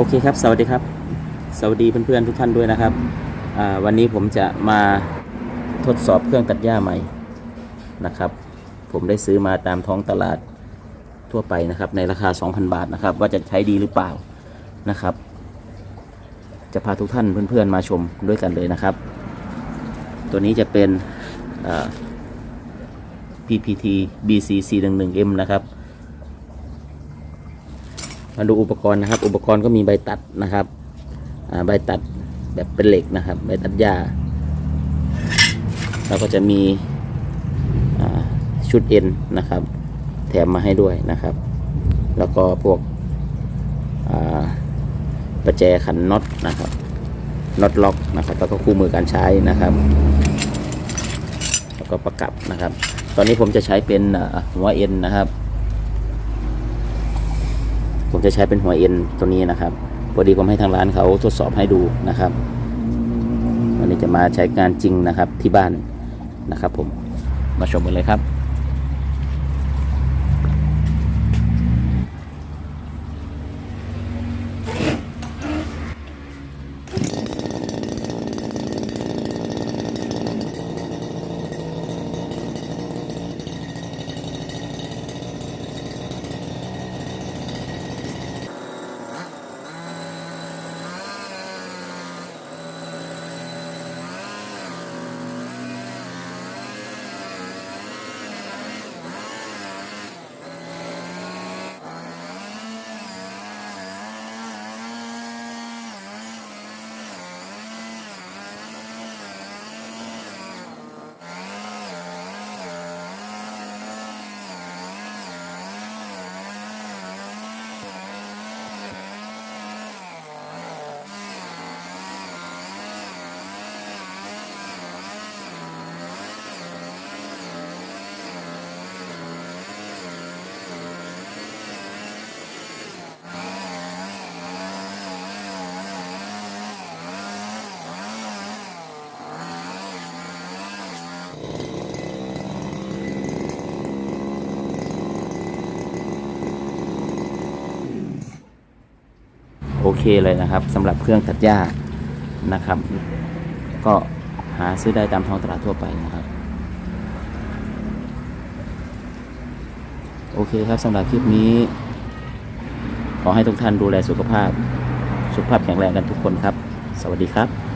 โอเคครับ สวัสดีครับ สวัสดีเพื่อนๆทุกท่านด้วยนะครับ วันนี้ผมจะมาทดสอบเครื่องตัดหญ้าใหม่นะครับ ผมได้ซื้อมาตามท้องตลาดทั่วไปนะครับ ในราคา 2,000 บาทนะครับ ว่าจะใช้ดีหรือเปล่านะครับ จะพาทุกท่านเพื่อนๆมาชมด้วยกันเลยนะครับ ตัวนี้จะเป็น PPT BCC 1 1 M นะครับ มาดูอุปกรณ์นะครับ อุปกรณ์ก็มีใบตัดนะครับใบตัดแบบเป็นเหล็กนะครับ ใบตัดหญ้าแล้วก็จะมีชุดเอ็นนะครับ แถมมาให้ด้วยนะครับ แล้วก็พวกประแจขันน็อตนะครับน็อตล็อกนะครับ แล้วก็คู่มือการใช้นะครับ แล้วก็ประกับนะครับ ตอนนี้ผมจะใช้เป็นหัวเอ็นนะครับ ผมจะใช้เป็นหัวเอ็นตัวนี้นะครับพอดีผมให้ทางร้านเขาทดสอบให้ดูนะครับวันนี้จะมาใช้งานจริงนะครับที่บ้านนะครับ ผมมาชมกันเลยครับ โอเคเลยนะครับสำหรับเครื่องตัดหญ้านะครับ ก็หาซื้อได้ตามท้องตลาดทั่วไปนะครับ โอเคครับสำหรับคลิปนี้ ขอให้ทุกท่านดูแลสุขภาพ สุขภาพแข็งแรงกันทุกคนครับ สวัสดีครับ